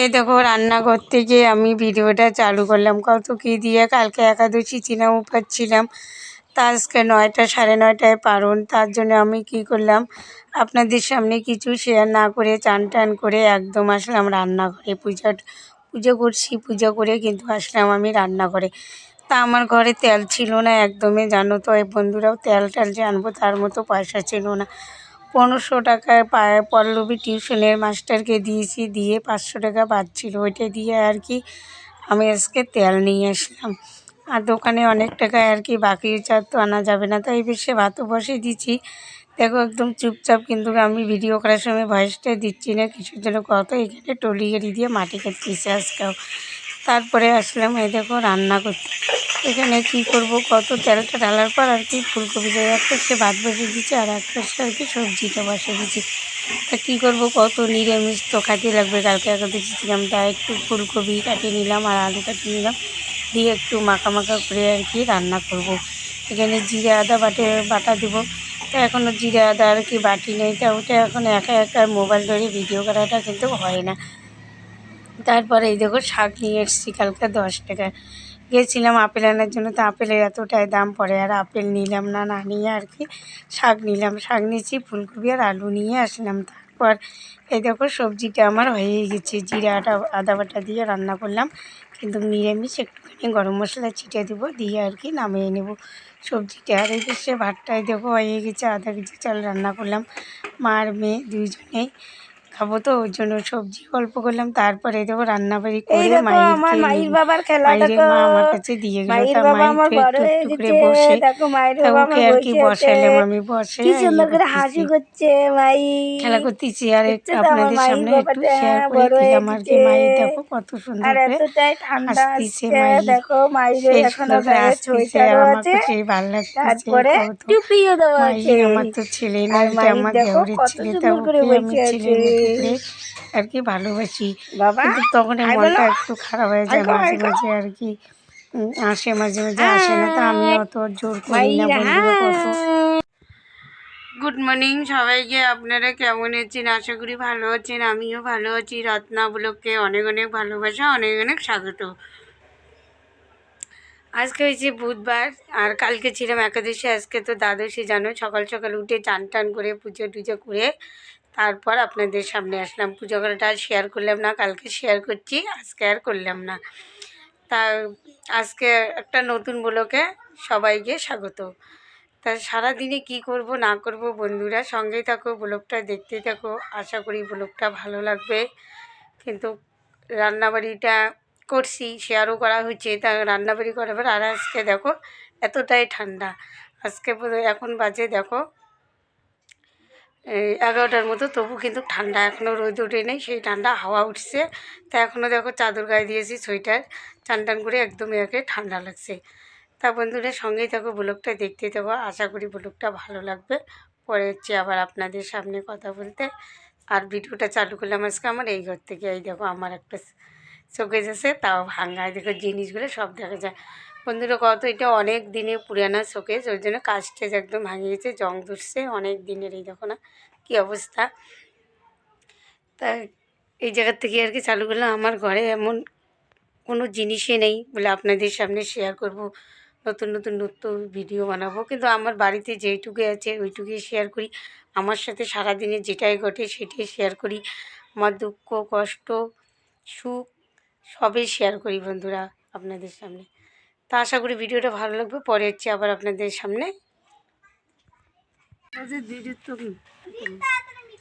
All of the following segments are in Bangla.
এই দেখো রান্না করতে গিয়ে আমি ভিডিওটা চালু করলাম। কত কী দিয়ে কালকে একাদশী ছিলাম, উপাস ছিলাম। তা আজকে নয়টা, সাড়ে নয়টায় পারুন। তার জন্য আমি কি করলাম, আপনাদের সামনে কিছু শেয়ার না করে চান টান করে একদম আসলাম রান্নাঘরে। পূজা, পুজো করছি, পুজো করে কিন্তু আসলাম আমি রান্নাঘরে। তা আমার ঘরে তেল ছিল না একদমই জানো তো, এই বন্ধুরাও তেল টেল যে আনব তার মতো পয়সা ছিল না। পনেরোশো টাকায় পায়ে, পল্লবী টিউশনের মাস্টারকে দিয়েছি, দিয়ে পাঁচশো টাকা পাচ্ছিল ওইটা দিয়ে আর কি আমি আজকে তেল নিয়ে আসলাম। আর দোকানে অনেক টাকায় আর কি বাকি চার তো আনা যাবে না, তাই বেশি ভাতও বসে দিচ্ছি। দেখো একদম চুপচাপ, কিন্তু আমি ভিডিও করার সময় ভয়েসটা দিচ্ছি না, কিছুর জন্য কত এখানে টলি গাড়ি দিয়ে মাটি কাটতেছে আজকেও তারপরে আসলাম, এই দেখো রান্না করতে। এখানে কি করব? কত তেলটা ঢালার পর আর কি ফুলকপি দিয়ে। একটা সে ভাত বসে দিচ্ছি আর একটা সে আর কি সবজিটা বসে দিচ্ছি। তা কী করব? কত নিরামিষ তো খাতে লাগবে। কালকে একা দিচ্ছিলাম তাই একটু ফুলকপি কাটিয়ে নিলাম আর আলু কাটিয়ে নিলাম। দিয়ে একটু মাখা মাখা করে আর কি রান্না করব। এখানে জিরে, আদা বাটে, বাটা দেবো। তা এখনও জিরে, আদা আর কি বাটি নেই। তা ওটা এখন একা একা মোবাইল ধরে ভিডিও করাটা কিন্তু হয় না। তারপরে এই দেখো শাক নিয়ে এসেছি কালকে দশ টাকা গিয়েছিলাম আপেল আনার জন্য, তো আপেলের এতটাই দাম পড়ে। আর আপেল নিলাম না না নিয়ে আর কি শাক নিলাম। শাক নিয়েছি, ফুলকপি আর আলু নিয়ে আসলাম। তারপর এই দেখো সবজিটা আমার হয়ে গেছে। জিরে, আটা, আদা বাটা দিয়ে রান্না করলাম। কিন্তু নিরামিষ একটুখানি গরম মশলা ছিটিয়ে দেবো, দিয়ে আর কি নামিয়ে নেব সবজিটা। আর এই সে ভাতটায় দেখো হয়ে গেছে, আধা কেজি চাল রান্না করলাম। মার মেয়ে দুইজনেই। খাব তো ওই জন্য সবজি অল্প করলাম তারপরে দেখো রান্নাবাড়ি করে আমার মায়ের বাবার খেলা মায়ের মা আমার কাছে দিয়ে গেল মায়ের বাবা আমার বড় হয়ে গেছে বসে। দেখো মায়ের বাবা আমার আর কি বসে আছে। বসালাম আমি বসে কি সুন্দর করে। হাসি করছে মাই। খেলা করতেছি আর আপনাদের সামনে একটু শেয়ার করে বড় দিলাম আর কি। মায়ের দেখো কত সুন্দর আর এতটাই ঠান্ডা আসছে দেখো মায়ের এখনও গায়ে আর আমার আছে। ভালো লাগতেছে তারপরে টুপিও দেওয়া আছে। আমার তো ছেলে না আমার দেখো কত ছেলে সুন্দর করে আমি বসে আর কি ভালোবাসি। কিন্তু তখন মনটা একটু খারাপ হয়ে যায় মাঝে মাঝে আর কি। আসে মাঝে মাঝে আসে না তা আমি অত জোর করি না বন্ধুরা কত। গুড মর্নিং সবাইকে আপনারা কেমন আছেন? আশা করি ভালো আছেন আমিও ভালো আছি। রত্না ব্লককে অনেক অনেক ভালোবাসা অনেক অনেক স্বাগত। আজকে হয়েছে বুধবার আর কালকে ছিলাম একাদশী আজকে তো দ্বাদশী জানো? সকাল সকাল উঠে চান টান করে পুজো টুজো করে তারপর আপনাদের সামনে আসলাম। পুজো করাটা আর শেয়ার করলাম না, কালকে শেয়ার করছি, আজকে আর করলাম না। তা আজকে একটা নতুন ব্লকে সবাইকে স্বাগত। তা সারাদিনে কি করব, না করব বন্ধুরা, সঙ্গেই থাকো, ব্লগটা দেখতে থাকো। আশা করি ব্লগটা ভালো লাগবে। কিন্তু রান্নাবাড়িটা করছি শেয়ারও করা হচ্ছে। তা রান্নাবাড়ি করার পর আর আজকে দেখো, এতটাই ঠান্ডা। আজকে এখন বাজে, দেখো এগারোটার মতো, তবু কিন্তু ঠান্ডা এখনও রোদ ওঠে নেই, সেই ঠান্ডা হাওয়া উঠছে। তা এখনও দেখো চাদর গায়ে দিয়েছি, সোয়েটার, চান টান করে একদম একে ঠান্ডা লাগছে। তা বন্ধুরা সঙ্গেই থাকো, ব্লগটা দেখতে থাকো, আশা করি ব্লগটা ভালো লাগবে। পরে হচ্ছে আবার আপনাদের সামনে কথা বলতে। আর ভিডিওটা চালু করলাম আজকে আমার এই ঘর থেকে, এই দেখো আমার একটা শোকেজ আছে, তাও ভাঙা এই দেখো জিনিসগুলো সব দেখা যায়। বন্ধুরা কত এটা অনেক দিনের পুরানা শোকেজ ওই জন্য কাজ টেজ একদম ভাঙে গেছে, জং ধরছে, অনেক দিনের এই দেখো না, কী অবস্থা। তা এই জায়গার থেকে আর কি চালু করলাম, আমার ঘরে এমন কোনো জিনিসই নেই বলে আপনাদের সামনে শেয়ার করব, নতুন নতুন নতুন ভিডিও বানাবো, কিন্তু আমার বাড়িতে যেইটুকু আছে ওইটুকুই শেয়ার করি, আমার সাথে সারাদিনে যেটাই ঘটে সেটাই শেয়ার করি, আমার দুঃখ, কষ্ট, সুখ, সবই শেয়ার করি বন্ধুরা আপনাদের সামনে। তা আশা করি ভিডিওটা ভালো লাগবে। পরে হচ্ছে আবার আপনাদের সামনে।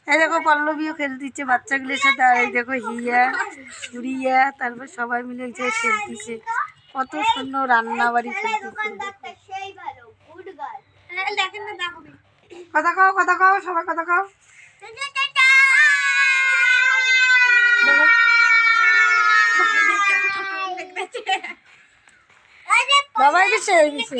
এই দেখো পল্লবীও খেলতেছে বাচ্চাগুলোর সাথে আর এই দেখো হিয়া হুড়িয়া তারপর সবাই মিলে যে খেলতেছে। কত সুন্দর রান্না বাড়ি খেলতেছে। কথা খাও কথা খাও সবাই কথা খাও দেখো। বাবাই দিছে এই দিছে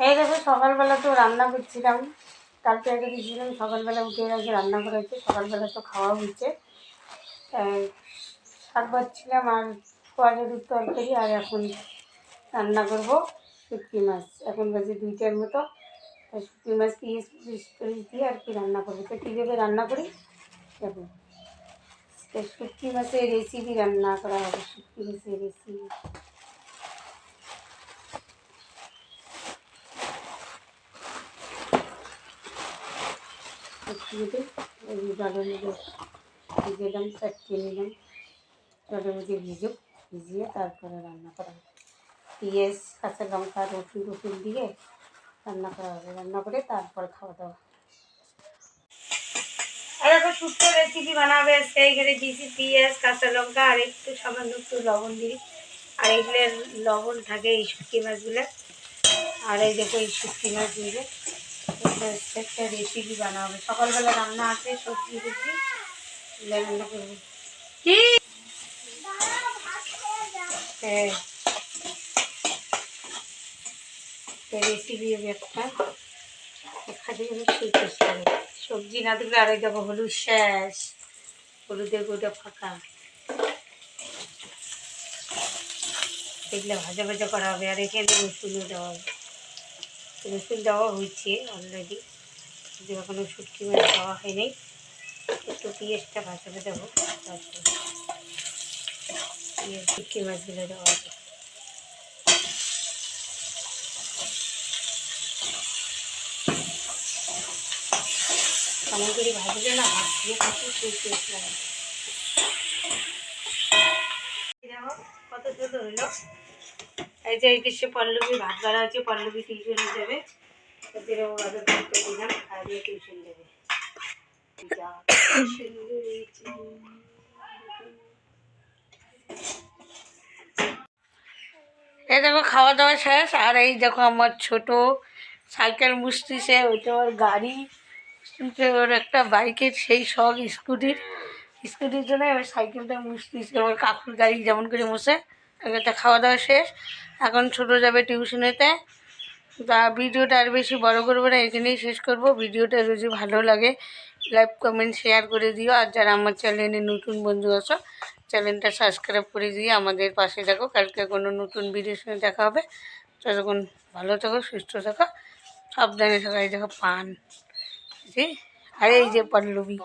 এই দেখো সকালবেলা তো রান্না করছিলাম। কালকে আগে দিয়েছিলাম সকালবেলা উঠে আগে রান্না করা হচ্ছে সকালবেলা তো খাওয়া হচ্ছে আহ, শাক বাচ্ছিলাম আর কোয়ালের তরকারি আর এখন রান্না করব শুটকি মাছ। এখন বাজে দুইটার মতো। শুটকি মাছ পিস পিস করে দিয়ে আর কি রান্না করব। তো কীভাবে রান্না করি? দেখো তো শুটকি মাছের রেসিপি রান্না করা হবে শুটকি মাছের রেসিপি শুটকিতে ওই জলের মধ্যে ভিজে দিলাম চারটে নিলাম জলের মধ্যে ভিজুক ভিজিয়ে তারপরে রান্না করা হবে পেঁয়াজ কাঁচা লঙ্কা রসুন টসুন দিয়ে রান্না করা হবে রান্না করে তারপর খাওয়া দাওয়া আর একটা ছোট্ট রেসিপি বানাবে। সেইখানে দিয়েছি পেঁয়াজ কাঁচা লঙ্কা আর একটু সামান্য একটু লবণ দিই। আর এগুলো লবণ থাকে এই শুটকি মাছগুলো। আর এই দেখো এই শুটকি মাছগুলো। একটা রেসিপি বানাবে। সকালবেলা রান্না আছে সবজি এগুলো রান্না করব। কি? হ্যাঁ। রেসিপি একটা সেই টেস্ট লাগে সবজি না দিলে আড়াই দেবো হলুদ শেষ। হলুদের গোটা ফাঁকা। এগুলো ভাজা ভাজা করা হবে। আর এখানে রসুনও দেওয়া হবে। রসুন দেওয়া হয়েছে অলরেডি যদি এখনও শুটকি মাছ দেওয়া হয়নি। একটু পেঁয়াজটা ভাজা ভাজা হোক, তারপর পেঁয়াজ শুটকি মাছগুলো দেওয়া হবে। কেমন করে ভাজলে না দিয়ে খাতে টেস্ট কত ছোটো হলো। এই যে এই দেশে পল্লবী, ভাত বাড়া হচ্ছে পল্লবী টিউশনে যাবে। টিউশন দেবে যা দিয়েছি। এই দেখো, খাওয়া দাওয়া শেষ, আর এই দেখো আমার ছোট সাইকেল মুছতিছে, ওইটা ওর গাড়ি। মুছতিছে ওর একটা বাইকের সেই শখ স্কুটির স্কুটির জন্য এবার সাইকেলটা মুছতিছে। ওর কাকুর গাড়ি যেমন করে মুছে একটা খাওয়া দাওয়া শেষ। এখন ছোটো যাবে টিউশনেতে। তা ভিডিওটা আর বেশি বড় করব না, এখানেই শেষ করব। ভিডিওটা যদি ভালো লাগে, লাইক, কমেন্ট, শেয়ার করে দিও। আর যারা আমার চ্যানেলে নতুন বন্ধু আছো, চ্যানেলটা সাবস্ক্রাইব করে দিয়ে আমাদের পাশে থাকো। কালকে কোনো নতুন ভিডিওর সঙ্গে দেখা হবে। ততক্ষণ ভালো থাকো, সুস্থ থাকো। সাবধানে থাকো, এই দেখো পান। আর এই যে পল্লবী।